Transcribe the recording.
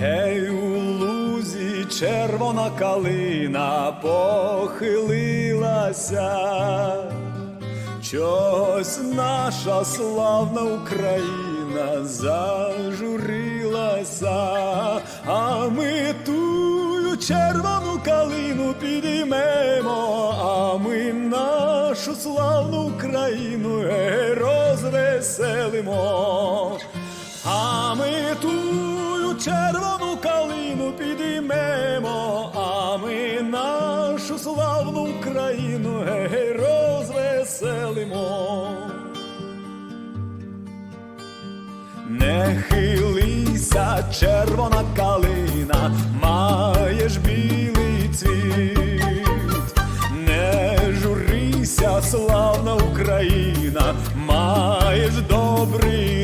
Гей, у лузі червона калина похилилася, чогось наша славна Україна зажурилася, а ми тую червону калину підіймемо, а ми нашу славну Україну розвеселимо, а ми ту червону калину підіймемо, а ми нашу славну Україну гей, розвеселимо. Не хилися, червона калина, маєш білий цвіт, не журися, славна Україна, маєш добрий.